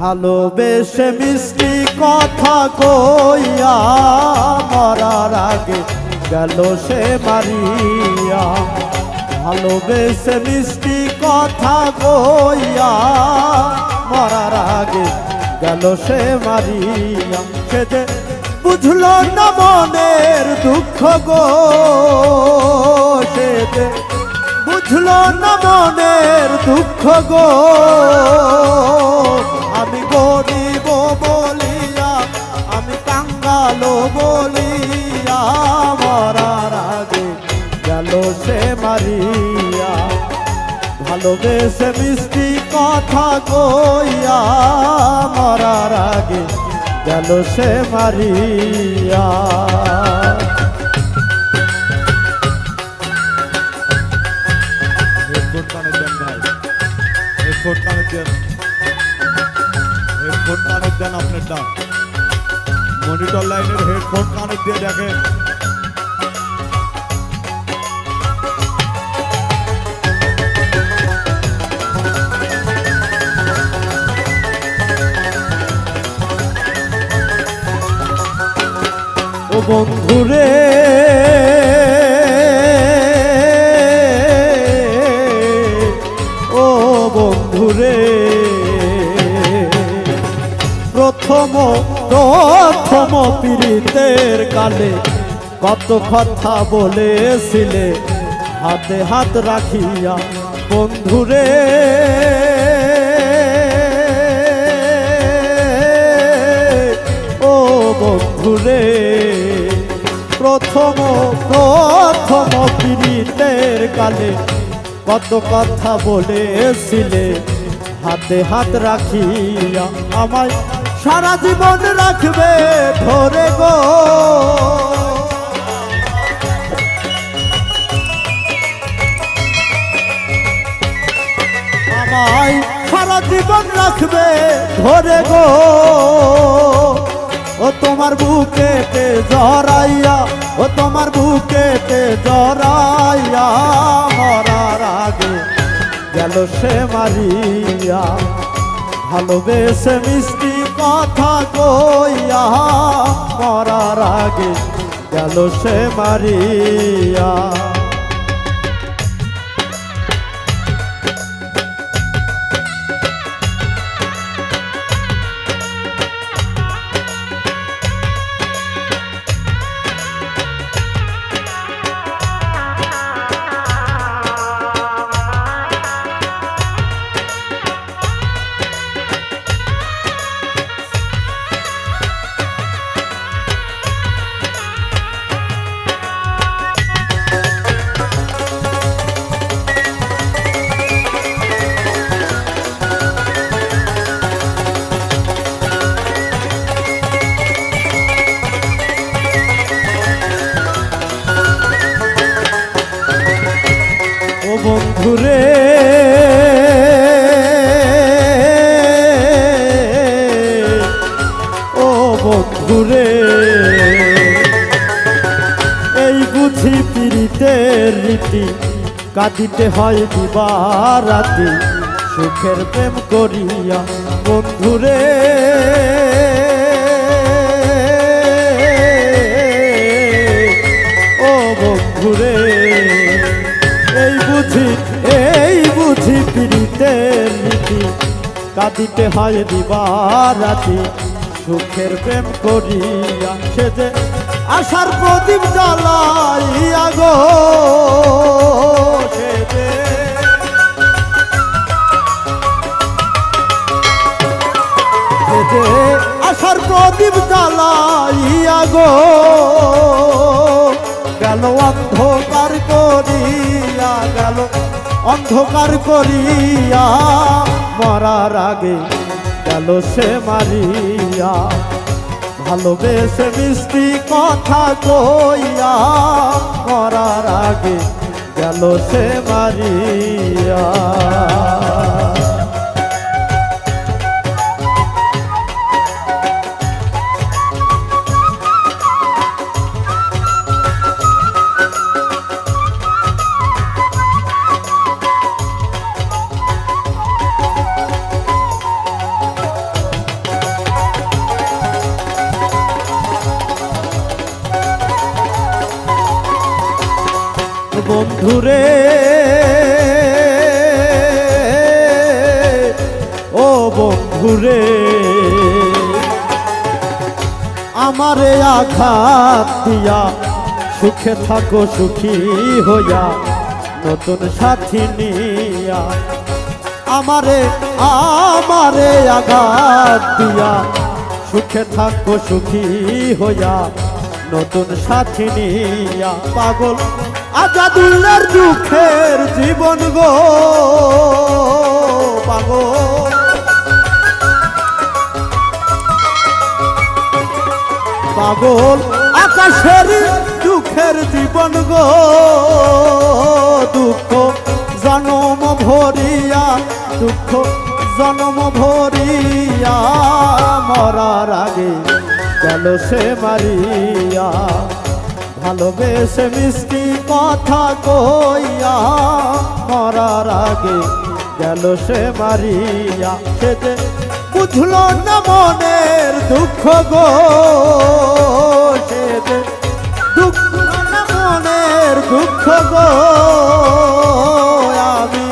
ভালোবেসে মিষ্টি কথা কইয়া মরার আগে গেল সে মারিয়া। ভালোবেসে মিষ্টি কথা কইয়া মরার আগে গেল সে মারিয়া। সে যে বুঝলো না মনের দুঃখ গো, সে বুঝলো না মনের দুঃখ গো। আমি গরিব বলিয়া, আমি কাঙ্গালো বলিয়া, মরার আগে গেল সে মারিয়া। ভালোবেসে মিষ্টি কথা কইয়া, মরার আগে গেল সে মারিয়া। হেডফোন দেন। হেডফোন কানে দেন আপনারটা। মনিটর লাইনের হেডফোন কানে দিয়ে দেখেন। বন্ধুরে বন্ধুরে প্রথম প্রথম পীড়িতের কালে কত কথা বলেছিলে, হাতে হাত রাখিয়া বন্ধুরে। ও বন্ধুরে, প্রথম প্রথম পীড়িতের কালে কত কথা বলেছিলে, হাতে হাত রাখিয়া আমায় সারা জীবন রাখবে ধরে গো। আমায় সারা জীবন রাখবে ধরে গো। ও তোমার বুকেতে জড়াইয়া, ও তোমার বুকেতে জড়াইয়া গেল সে মারিয়া। ভালোবেসে মিষ্টি কথা কইয়া মরার আগে গেল সে মারিয়া। রীতি কাঁদিতে হয় দিবারাতি। সুখের প্রেম করিয়া বন্ধুরে। ও বন্ধুরে, এই বুঝি এই বুঝি পীড়িতের নীতি কাঁদিতে হয় দিবারাতি, সুখের প্রেম করিয়া সে যে আশার প্রদীপ জ্বালাইয়া গো আশার প্রদীপ জ্বালাইয়া গো, গেল অন্ধকার করিয়া, গেল অন্ধকার করিয়া, মরার আগে গেল সে মারিয়া। ভালোবেসে মিষ্টি কথা কইয়া মরার আগে গেল সে মারিয়া। বন্ধুরে। ও বন্ধুরে, আমারে আঘাত দিয়া সুখে থাকো, সুখী হইয়া নতুন সাথী নিয়া। আমারে আমারে আঘাত দিয়া সুখে থাকো, সুখী হইয়া নতুন সাথী নিয়া। পাগল আজাদুল্লার দুঃখের জীবন গো, পাগল। পাগল, আকাশের দুঃখের জীবন গো, দুঃখ জনম ভরিয়া, দুঃখ জনম ভরিয়া, মরার আগে গেল সে মারিয়া। ভালোবেসে মিষ্টি কথা কইয়া মরার আগে গেল সে মারিয়া। সে যে বুঝলো না মনের দুঃখ গো। সে যে দুঃখ না মনের দুঃখ গো। আমি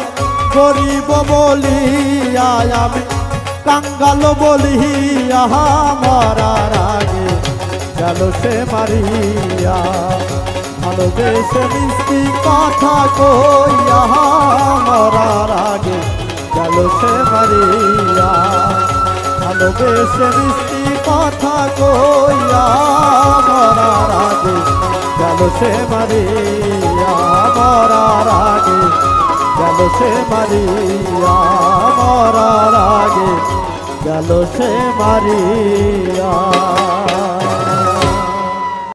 গরিব বলিয়া, আমি কাঙ্গাল বলিয়া মরার আগে গেল সে মারিয়া। ভালোবেসে মিষ্টি কথা কইয়া মরার আগে গেল সে মারিয়া। ভালোবেসে মিষ্টি কথা কইয়া মরার আগে গেল সে মারিয়া। মরার আগে গেল সে মারিয়া। মরার আগে গেল সে মারিয়া।